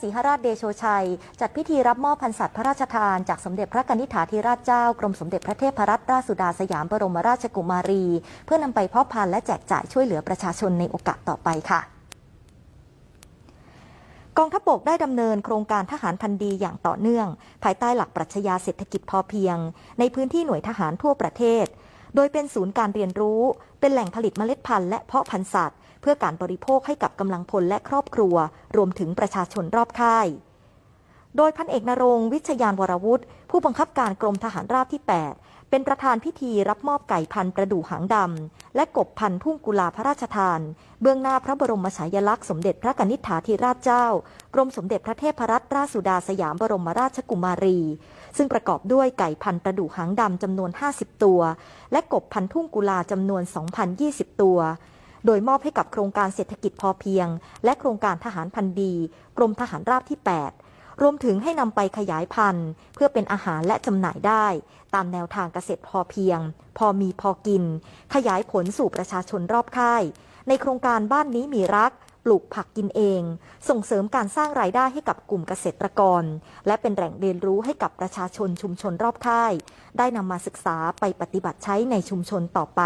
ศรีหราชเดโชชัย จัดพิธีรับมอบพันศัตว์พระราชทานจากสมเด็จพระกนิษฐาธิราชเจ้ากรมสมเด็จพระเทพรัตนราชสุดาสยามบรมราชกุมารี เพื่อนำไปเพาะพันธุ์และแจกจ่ายช่วยเหลือประชาชนในโอกาสต่อไปค่ะกองทัพบกได้ดำเนินโครงการทหารพันธีอย่างต่อเนื่อง ภายใต้หลักปรัชญาเศรษฐกิจพอเพียง ในพื้นที่หน่วยทหารทั่วประเทศ โดยเป็นศูนย์การเรียนรู้ เป็นแหล่งผลิตเมล็ดพันธุ์และเพาะพันธุ์สัตว์ เพื่อการบริโภคให้กับกำลังพลและครอบครัว รวมถึงประชาชนรอบค่าย โดยพันเอกนรงวิชยานวรวุฒิผู้บังคับการกรมทหารราบที่ 8 เป็นประธานพิธีรับมอบไก่พันประดู่หางดำ และกบพันธุ์ทุ่งกุลาพระราชทาน เบื้องหน้าพระบรมฉายาลักษณ์สมเด็จพระกนิษฐาธิราชเจ้า กรมสมเด็จพระเทพรัตนราชสุดาสยามบรมราชกุมารี ซึ่งประกอบด้วยไก่พันประดู่หางดำจำนวน 50 ตัว และกบพันธุ์ทุ่งกุลาจำนวน 2,020 ตัวโดยมอบให้กับโครงการเศรษฐกิจพอเพียง และโครงการทหารพันธีกรมทหารราบที่ 8 รวมถึงให้นำไปขยายพันธุ์ เพื่อเป็นอาหารและจำหน่ายได้ ตามแนวทางเกษตรพอเพียง พอมีพอกิน ขยายผลสู่ประชาชนรอบค่าย ในโครงการบ้านนี้มีรักปลูกผักกินเอง ส่งเสริมการสร้างรายได้ให้กับกลุ่มเกษตรกร และเป็นแหล่งเรียนรู้ให้กับประชาชนชุมชนรอบค่าย ได้นำมาศึกษาไปปฏิบัติใช้ในชุมชนต่อไป